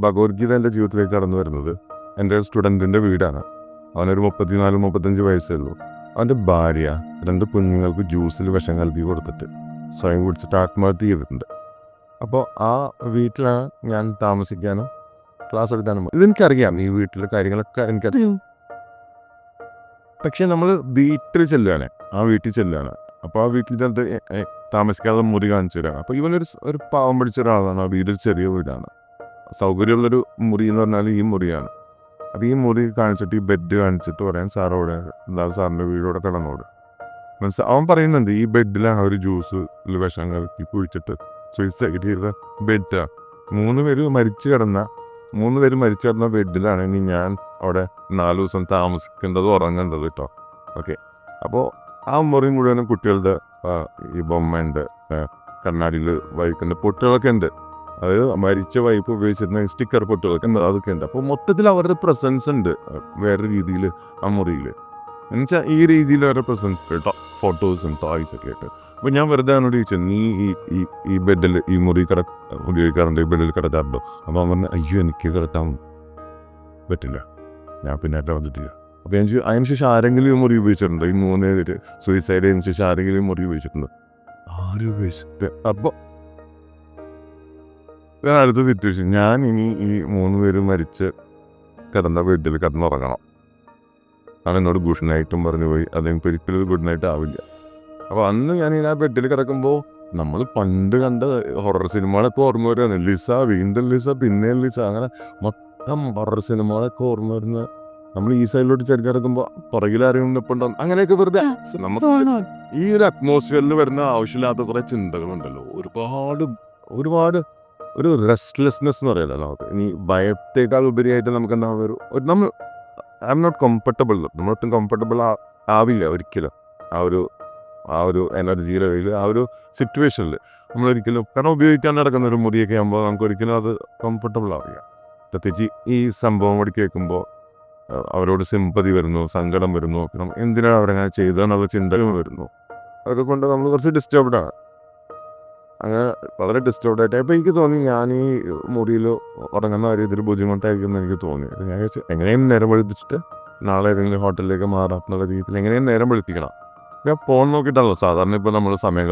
ഭഗവത്ഗീത എന്റെ ജീവിതത്തിലേക്ക് കടന്നു വരുന്നത് എന്റെ സ്റ്റുഡന്റിന്റെ വീടാണ്. അവനൊരു മുപ്പത്തിനാല് മുപ്പത്തഞ്ച് വയസ്സേ ഉള്ളൂ. അവന്റെ ഭാര്യ രണ്ട് കുഞ്ഞുങ്ങൾക്ക് ജ്യൂസിൽ വിഷം നൽകി കൊടുത്തിട്ട് സ്വയം കുടിച്ചിട്ട് ആത്മഹത്യ ചെയ്തിട്ടുണ്ട്. അപ്പോൾ ആ വീട്ടിലാണ് ഞാൻ താമസിക്കാനും ക്ലാസ് എടുക്കാനും. ഇതെനിക്കറിയാം ഈ വീട്ടിലെ കാര്യങ്ങളൊക്കെ എനിക്കറിയാം. പക്ഷേ നമ്മൾ വീട്ടിൽ ചെല്ലുകയാണ് ആ വീട്ടിൽ ചെല്ലുകയാണ്. അപ്പോൾ ആ വീട്ടിൽ ചെന്നിട്ട് താമസിക്കാതെ മുറി കാണിച്ചു തരാം. അപ്പോൾ ഇവനൊരു ഒരു പാവം പിടിച്ച ഒരാളാണ്. ആ വീട് ചെറിയ വീടാണ്. സൗകര്യമുള്ളൊരു മുറി എന്ന് പറഞ്ഞാൽ ഈ മുറിയാണ്. അത് ഈ മുറി കാണിച്ചിട്ട് ഈ ബെഡ് കാണിച്ചിട്ട് പറയാൻ സാറോടെ എന്താ സാറിന്റെ വീടോടെ കിടന്നോട്. മനസ്സിൽ അവൻ പറയുന്നുണ്ട് ഈ ബെഡിലാണ് ഒരു ജ്യൂസ് വിഷം കലക്കി കുഴിച്ചിട്ട് സൂയിസൈഡ് ചെയ്ത ബെഡാണ് മൂന്ന് പേര് മരിച്ചു കിടന്ന മൂന്ന് പേര് മരിച്ചു കിടന്ന ബെഡിലാണ് ഇനി ഞാൻ അവിടെ നാല് ദിവസം താമസിക്കേണ്ടത് ഉറങ്ങേണ്ടത് കേട്ടോ. ഓക്കെ. അപ്പോൾ ആ മുറി മുഴുവനും കുട്ടികളുടെ ഈ ഈ ബൊമ്മയുണ്ട് കണ്ണാടിയിൽ വഹിക്കുന്ന പൊട്ടുകളൊക്കെ ഉണ്ട്. അതായത് മരിച്ച വൈപ്പ് ഉപയോഗിച്ചിരുന്ന സ്റ്റിക്കർ ഉണ്ട് അതൊക്കെ ഉണ്ട്. അപ്പോൾ മൊത്തത്തിൽ അവരുടെ പ്രസൻസ് ഉണ്ട്. വേറെ രീതിയിൽ ആ മുറിയിൽ എന്നുവെച്ചാൽ ഈ രീതിയിൽ അവരുടെ പ്രസൻസ് കേട്ടോ ഫോട്ടോസും ടോയ്സ് ഒക്കെ ആയിട്ട്. അപ്പോൾ ഞാൻ വെറുതെ അവനോട് ചോദിച്ചു നീ ഈ ഈ ഈ ബെഡിൽ ഈ മുറി കിട ഉപയോഗിക്കാറുണ്ട്? ഈ ബെഡിൽ കിടക്കാറുണ്ടോ അപ്പോൾ അവൻ പറഞ്ഞു അയ്യോ എനിക്ക് കിടത്താൻ പറ്റില്ല. ഞാൻ പിന്നെ വന്നിട്ടില്ല. അപ്പോൾ ഞാൻ അതിന് ശേഷം ആരെങ്കിലും ഈ മുറി ഉപയോഗിച്ചിട്ടുണ്ടോ? ഈ മൂന്ന് പേര് സൂയിസൈഡ് ചെയ്തതിന് ശേഷം ആരെങ്കിലും മുറി ഉപയോഗിച്ചിട്ടുണ്ടോ? ആരും ഉപയോഗിച്ചിട്ട്. അപ്പോൾ ഇതാണ് അടുത്ത സിറ്റുവേഷൻ ഞാൻ ഇനി ഈ മൂന്ന് പേര് മരിച്ച് കിടന്ന വീട്ടിൽ കിടന്നുറങ്ങണം. അവൻ എന്നോട് ഗുഡ് നൈറ്റും പറഞ്ഞു പോയി. അതെനിക്ക് ഒരിക്കലും ഒരു ഗുഡ് നൈറ്റ് ആവില്ല. അപ്പോൾ അന്ന് ഞാൻ ഈ ആ ബെഡിൽ കിടക്കുമ്പോൾ നമ്മൾ പണ്ട് കണ്ട ഹൊറർ സിനിമകളൊക്കെ ഓർമ്മ വരുവാണ് ലിസ വീണ്ടും ലിസ പിന്നെ ലിസ. അങ്ങനെ മൊത്തം ഹൊറർ സിനിമകളൊക്കെ ഓർമ്മ വരുന്ന നമ്മൾ ഈ സൈഡിലോട്ട് ചെറുക്കി കിടക്കുമ്പോൾ പുറകിൽ ആരെയും നിൽപ്പുണ്ടാവും അങ്ങനെയൊക്കെ വെറുതെ നമുക്ക് ഈ ഒരു അറ്റ്മോസ്ഫിയറിൽ വരുന്ന ആവശ്യമില്ലാത്ത കുറെ ചിന്തകളുണ്ടല്ലോ. ഒരുപാട് ഒരുപാട് ഒരു റെസ്റ്റ്ലെസ്നെസ് എന്ന് പറയുന്നത് നമുക്ക്. ഇനി ഭയത്തേക്കാൾ ഉപരിയായിട്ട് നമുക്ക് എന്താ ഒരു നമ്മൾ ഐ എം നോട്ട് കംഫർട്ടബിൾ നമ്മളൊട്ടും കംഫർട്ടബിൾ ആവില്ല ഒരിക്കലും. ആ ഒരു ആ ഒരു എനർജിയുടെ കയ്യിൽ ആ ഒരു സിറ്റുവേഷനിൽ നമ്മളൊരിക്കലും കാരണം ഉപയോഗിക്കാൻ നടക്കുന്ന ഒരു മുറിയൊക്കെ ആകുമ്പോൾ നമുക്ക് ഒരിക്കലും അത് കംഫർട്ടബിൾ ആവില്ല. പ്രത്യേകിച്ച് ഈ സംഭവം കൂടി കേൾക്കുമ്പോൾ അവരോട് സിമ്പതി വരുന്നു സങ്കടം വരുന്നു എന്തിനാണ് അവരങ്ങനെ ചെയ്തതെന്നുള്ള ചിന്തകൾ വരുന്നു. അതൊക്കെ കൊണ്ട് നമ്മൾ കുറച്ച് ഡിസ്റ്റർബ്ഡ് ആണ്. അങ്ങനെ വളരെ ഡിസ്റ്റർബ്ഡ് ആയിട്ട് അപ്പോൾ എനിക്ക് തോന്നി ഞാൻ ഈ മുറിയിൽ ഉറങ്ങുന്ന കാര്യത്തിൽ ബുദ്ധിമുട്ടായിരിക്കും എന്ന് എനിക്ക് തോന്നി. ഞാൻ എങ്ങനെയും നേരം വെളുപ്പിച്ചിട്ട് നാളെ ഏതെങ്കിലും ഹോട്ടലിലേക്ക് മാറാം എന്നുള്ള രീതിയിൽ എങ്ങനെയും നേരം വെളുപ്പിക്കണം. ഞാൻ ഫോൺ നോക്കിയിട്ടാണല്ലോ. സാധാരണ ഇപ്പോൾ നമ്മൾ സമയം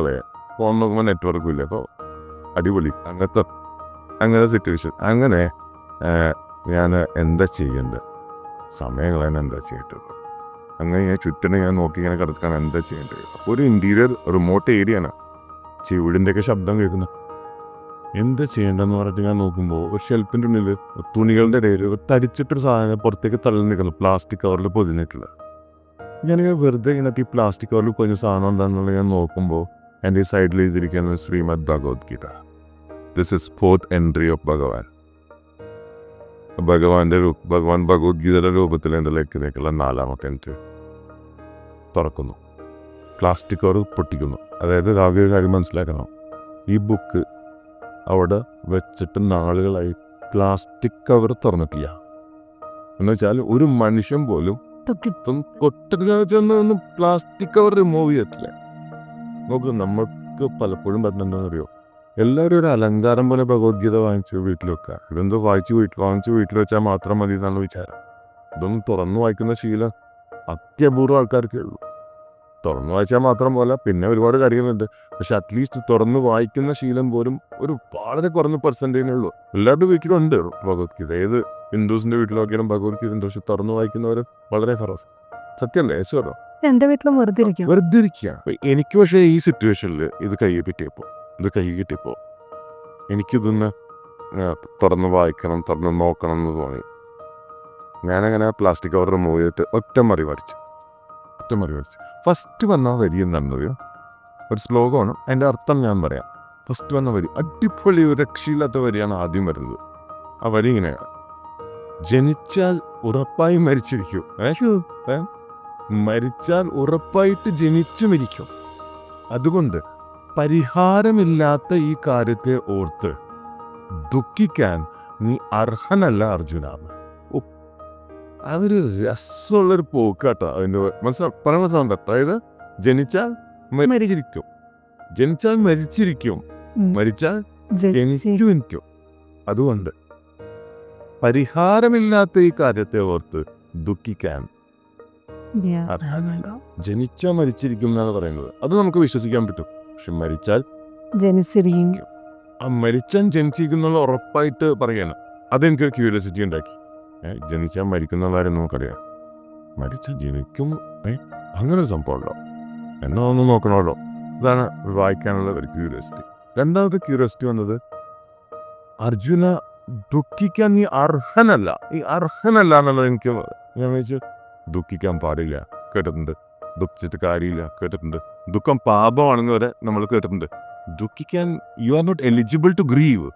ഫോൺ നോക്കുമ്പോൾ നെറ്റ്വർക്കും ഇല്ല. അപ്പോൾ അടിപൊളി. അങ്ങനത്തെ അങ്ങനെ സിറ്റുവേഷൻ അങ്ങനെ ഞാൻ എന്താ ചെയ്യേണ്ടത്? സമയം കളയാൻ എന്താ ചെയ്യേണ്ടത്? അങ്ങനെ ഞാൻ ചുറ്റിനെ ഞാൻ നോക്കി ഇങ്ങനെ കിടക്കാൻ എന്താ ചെയ്യേണ്ടത്? അപ്പോൾ ഒരു ഇന്റീരിയർ റിമോട്ട് ഏരിയ ആണ്. ചുവടിന്റെയൊക്കെ ശബ്ദം കേൾക്കുന്നു. എന്ത് ചെയ്യേണ്ടതെന്ന് പറഞ്ഞിട്ട് ഞാൻ നോക്കുമ്പോൾ ഒരു ഷെൽപ്പിന്റെ ഉള്ളിൽ തുണികളുടെ ഇടയിൽ ഒരു തരിച്ചിട്ടൊരു സാധനം പുറത്തേക്ക് തള്ളി നിൽക്കുന്നു പ്ലാസ്റ്റിക് കവറിൽ പൊതിഞ്ഞിട്ടുള്ള ഞാനിങ്ങനെ വെറുതെ ഇങ്ങനത്തെ ഈ പ്ലാസ്റ്റിക് കവറിൽ കൊഞ്ഞ സാധനം എന്താണെന്നുള്ളത് ഞാൻ നോക്കുമ്പോൾ എന്റെ ഈ സൈഡിൽ എഴുതിയിരിക്കുന്നത് Shrimad Bhagavadgita this is fourth entry of Bhagavan ഭഗവാന്റെ ഭഗവാൻ ഭഗവത്ഗീതയുടെ രൂപത്തിൽ എന്റെ ലെക്കിലേക്കുള്ള നാലാമത്തെ എൻട്രി തുറക്കുന്നു. പ്ലാസ്റ്റിക് കവർ പൊട്ടിക്കുന്നു. അതായത് ആകെ ഒരു കാര്യം മനസ്സിലാക്കണം. ഈ ബുക്ക് അവിടെ വെച്ചിട്ട് നാളുകളായി പ്ലാസ്റ്റിക് കവർ തുറന്നിട്ടില്ല. എന്ന് വെച്ചാൽ ഒരു മനുഷ്യൻ പോലും ചെന്ന് പ്ലാസ്റ്റിക് കവർ റിമൂവ് ചെയ്യത്തില്ല നോക്ക് നമുക്ക് പലപ്പോഴും പറഞ്ഞെന്താണെന്ന് അറിയോ എല്ലാവരും ഒരു അലങ്കാരം പോലെ ഭഗവത്ഗീത വാങ്ങിച്ചു വീട്ടിൽ വെക്കുക ഇതെന്തോ വായിച്ച് വീട്ടിൽ വാങ്ങിച്ച് വീട്ടിൽ വെച്ചാൽ മാത്രം മതി എന്നാണ് വിചാരം. ഇതൊന്നും തുറന്നു വായിക്കുന്ന ശീലം അത്യപൂർവം ആൾക്കാർക്കേ ഉള്ളൂ. തുറന്നു വായിച്ചാൽ മാത്രം പോലെ പിന്നെ ഒരുപാട് കാര്യങ്ങളുണ്ട്. പക്ഷെ അറ്റ്ലീസ്റ്റ് തുറന്നു വായിക്കുന്ന ശീലം പോലും ഒരു വളരെ കുറഞ്ഞ പെർസെന്റേജേ ഉള്ളൂ എല്ലാവരുടെ വീട്ടിലും ഉണ്ട് ഭഗവത്ഗീത. ഏത് ഹിന്ദുസിന്റെ വീട്ടിലൊക്കെയാലും ഭഗവത്ഗീത ഉണ്ട് പക്ഷെ തുറന്നു വായിക്കുന്നവർ വളരെ ഫറസ്. സത്യമല്ലേ യേശുവോ എന്റെ വീട്ടിലും വെറുതെ ഇരിക്കും വെറുതെ ഇരിക്കുക എനിക്ക് പക്ഷേ ഈ സിറ്റുവേഷനിൽ ഇത് കൈ കിട്ടിയപ്പോൾ ഇത് കൈ കിട്ടിയപ്പോൾ എനിക്കിതൊന്ന് തുറന്ന് വായിക്കണം തുറന്ന് നോക്കണം എന്ന് തോന്നി. ഞാനങ്ങനെ പ്ലാസ്റ്റിക് കവർ റിമൂവ് ചെയ്തിട്ട് ഒറ്റ മറി വരച്ച്. ഒറ്റ മറി വരച്ച് ഫസ്റ്റ് വന്ന വരി എന്താണെന്നറിയോ ഒരു ശ്ലോകമാണ്. അതിന്റെ അർത്ഥം ഞാൻ പറയാം. ഫസ്റ്റ് വന്ന വരി. അടിപൊളി രക്ഷയില്ലാത്ത വരിയാണ് ആദ്യം വരുന്നത്. ആ വരി ഇങ്ങനെയാണ്. ജനിച്ചാൽ ഉറപ്പായി മരിച്ചിരിക്കും. ഏ? മരിച്ചാൽ ഉറപ്പായിട്ട് ജനിച്ചു മരിക്കും അതുകൊണ്ട് പരിഹാരമില്ലാത്ത ഈ കാര്യത്തെ ഓർത്ത് ദുഃഖിക്കാൻ നീ അർഹനല്ല അർജുന. ഓ, അതൊരു രസമുള്ളൊരു പോക്കാട്ടോ. അതിന്റെ മനസ്സിലാ പറയുന്ന മനസ്സിലാവുണ്ട് അതായത് ജനിച്ചാൽ മരിച്ചിരിക്കും. ജനിച്ചാൽ മരിച്ചിരിക്കും. മരിച്ചാൽ ജനിച്ചിരിക്കും അതുകൊണ്ട് പരിഹാരമില്ലാത്ത ഈ കാര്യത്തെ ഓർത്ത് ദുഃഖിക്കാൻ ജനിച്ച ജനിച്ചാൽ മരിച്ചിരിക്കും എന്നാണ് പറയുന്നത്. അത് നമുക്ക് വിശ്വസിക്കാൻ പറ്റും. പക്ഷെ മരിച്ചാൽ ജനിച്ചിരിക്കും. ആ മരിച്ചാൽ ജനിച്ചിരിക്കുന്നുള്ള ഉറപ്പായിട്ട് പറയണം. അതെനിക്കൊരു ക്യൂരിയോസിറ്റി ഉണ്ടാക്കി. ജനിച്ചാൽ മരിക്കുന്ന കാര്യം നമുക്കറിയാം. മരിച്ച ജനിക്കും അങ്ങനെ ഒരു സംഭവം ഉണ്ടോ എന്നാ ഒന്ന് നോക്കണമല്ലോ. ഇതാണ് വായിക്കാനുള്ള ഒരു ക്യൂരിയോസിറ്റി രണ്ടാമത്തെ ക്യൂരിയോസിറ്റി വന്നത് അർജുന ദുഃഖിക്കാൻ നീ അർഹനല്ല. ഈ അർഹനല്ല എന്നുള്ളത് എനിക്ക് ഞാൻ വെച്ച് ദുഃഖിക്കാൻ പാടില്ല കേട്ടിട്ടുണ്ട്. ദുഃഖിച്ചിട്ട് കാര്യമില്ല കേട്ടിട്ടുണ്ട്. ദുഃഖം പാപമാണെന്ന് വരെ നമ്മൾ കേട്ടിട്ടുണ്ട്. ദുഃഖിക്കാൻ you are not eligible to grieve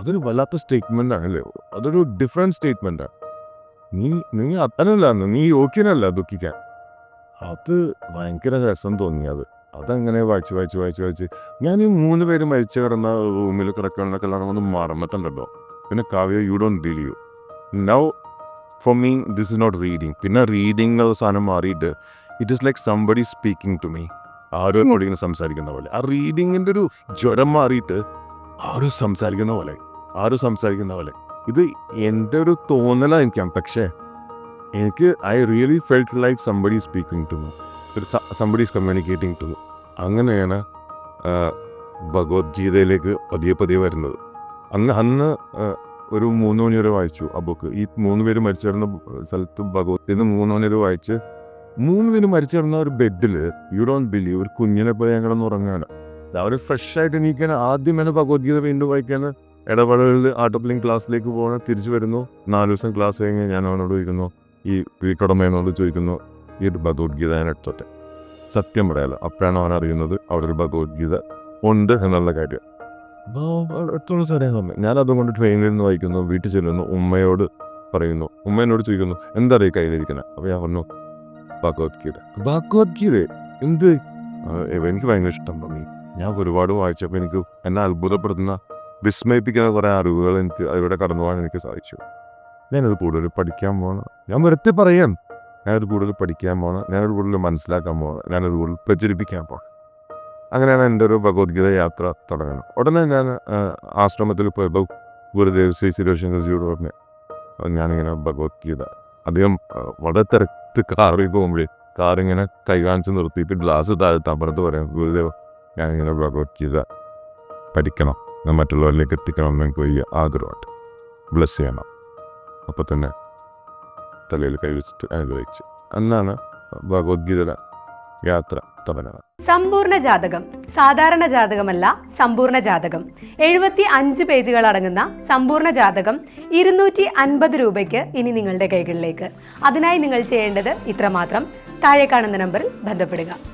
അതൊരു വല്ലാത്ത സ്റ്റേറ്റ്മെന്റ് ആണല്ലേ? അതൊരു ഡിഫറെന്റ് സ്റ്റേറ്റ്മെന്റ് ആണ് നീ നീ അത്തനല്ല നീ യോഗ്യനല്ല ദുഃഖിക്കാൻ? അത് ഭയങ്കര രസം തോന്നി അത് അതങ്ങനെ വായിച്ച് വായിച്ച് വായിച്ച് വായിച്ച്. ഞാൻ ഈ മൂന്ന് പേര് മരിച്ചു കിടന്ന റൂമിൽ കിടക്കണമെന്നൊക്കെ ഒന്ന് മറന്നിട്ടുണ്ടല്ലോ. പിന്നെ Kavya you don't believe now for me this is not reading പിന്നെ റീഡിങ് സാധനം മാറിയിട്ട് it is like somebody speaking to me ആരോ ഇങ്ങനെ സംസാരിക്കുന്ന പോലെ. ആ റീഡിങ്ങിന്റെ ഒരു ജ്വരം മാറിയിട്ട് ആരും സംസാരിക്കുന്ന പോലെ ആരും സംസാരിക്കുന്ന പോലെ. ഇത് എന്റെ ഒരു തോന്നലായിരിക്കാം. പക്ഷേ എനിക്ക് I really felt like somebody speaking to me ഒരു സംബഡി കമ്മ്യൂണിക്കേറ്റിംഗ് ടു മു അങ്ങനെയാണ് ഭഗവത്ഗീതയിലേക്ക് പതിയെ പതിയെ വരുന്നത്. അന്ന് അന്ന് ഒരു മൂന്ന് മണി വരെ വായിച്ചു ആ ബുക്ക്. ഈ മൂന്ന് പേര് മരിച്ചു കിടന്ന സ്ഥലത്ത് ഭഗവത് ഇന്ന് മൂന്ന് മണി വരെ വായിച്ച് മൂന്ന് പേര് മരിച്ചു കിടന്ന ഒരു ബെഡിൽ യു ഡോണ്ട് ബിലീവ് ഒരു കുഞ്ഞിനെ പോലെ ഞാൻ കിടന്ന് ഉറങ്ങാണ് അവർ ഫ്രഷായിട്ട് എണീക്കാൻ ആദ്യം എന്നെ ഭഗവത്ഗീത വീണ്ടും വായിക്കാൻ ഇടപെടലിൽ ആട്ടോപ്ലിംഗ് ക്ലാസ്സിലേക്ക് പോകണം തിരിച്ചു വരുന്നു. നാല് ദിവസം ക്ലാസ് കഴിഞ്ഞ് ഞാൻ അവനോട് ചോദിക്കുന്നു ഈ വീക്കടമേനോട് ചോദിക്കുന്നു ഈ ഒരു ഭഗവത്ഗീത ഞാൻ എടുത്തോട്ടെ? സത്യം പറയാലോ അപ്പോഴാണ് അവൻ അറിയുന്നത് അവിടെ ഒരു ഭഗവത്ഗീത ഉണ്ട് എന്നുള്ള കാര്യം. അടുത്തുള്ള സാറേ ഞാൻ അതുകൊണ്ട് ട്രെയിനിൽ നിന്ന് വായിക്കുന്നു വീട്ടിൽ ചെല്ലുന്നു ഉമ്മയോട് പറയുന്നു. ഉമ്മ എന്നോട് ചോദിക്കുന്നു എന്താ കയ്യിലിരിക്കുന്നത് അപ്പോൾ ഞാൻ പറഞ്ഞു ഭഗവത്ഗീത. ഭഗവത്ഗീത? എന്ത്? എനിക്ക് ഭയങ്കര ഇഷ്ടം തോന്നി ഞാൻ ഒരുപാട് വായിച്ചപ്പോൾ എനിക്ക് എന്നെ അത്ഭുതപ്പെടുത്തുന്ന വിസ്മയിപ്പിക്കുന്ന കുറേ അറിവുകൾ എനിക്ക് അതിലൂടെ കടന്നു പോകാൻ എനിക്ക് സാധിച്ചു. ഞാനത് കൂടുതൽ പഠിക്കാൻ പോകണം ഞാൻ വെറുതെ പറയാം. ഞാനത് കൂടുതൽ പഠിക്കാൻ പോകണം ഞാനത് കൂടുതൽ മനസ്സിലാക്കാൻ പോകണം ഞാനത് കൂടുതൽ പ്രചരിപ്പിക്കാൻ പോകണം അങ്ങനെയാണ് എന്റെ ഒരു ഭഗവത്ഗീത യാത്ര തുടങ്ങുന്നത്. ഉടനെ ഞാൻ ആശ്രമത്തിൽ പോയപ്പോൾ ഗുരുദേവ് ശ്രീ ശിരോശങ്കർജിയോട് പറഞ്ഞു "ആ, ഞാനിങ്ങനെ ഭഗവത്ഗീത അധികം വളരെ തിരക്ക് കാറിൽ പോകുമ്പോഴേ കാറിങ്ങനെ കൈ കാണിച്ച് നിർത്തിയിട്ട് ഗ്ലാസ് താഴെ തമ്പരത്ത് പറയാം ഗുരുദേവ് ഞാനിങ്ങനെ ഭഗവത്ഗീത പഠിക്കണം. മറ്റുള്ളവരിലേക്ക് എത്തിക്കണം എന്ന് എനിക്ക് വലിയ ആഗ്രഹമുണ്ട്. ബ്ലസ് ചെയ്യണം. അപ്പോൾ തന്നെ തലയിൽ കൈവച്ചിട്ട് അനുഗ്രഹിച്ച്. എന്നാണ് ഭഗവത്ഗീത യാത്ര തുടങ്ങുന്നത് സമ്പൂർണ ജാതകം. സാധാരണ ജാതകമല്ല സമ്പൂർണ ജാതകം. എഴുപത്തി അഞ്ച് പേജുകൾ അടങ്ങുന്ന സമ്പൂർണ ജാതകം ഇരുന്നൂറ്റി അൻപത് രൂപയ്ക്ക് ഇനി നിങ്ങളുടെ കൈകളിലേക്ക്. അതിനായി നിങ്ങൾ ചെയ്യേണ്ടത് ഇത്രമാത്രം. താഴെ കാണുന്ന നമ്പറിൽ ബന്ധപ്പെടുക.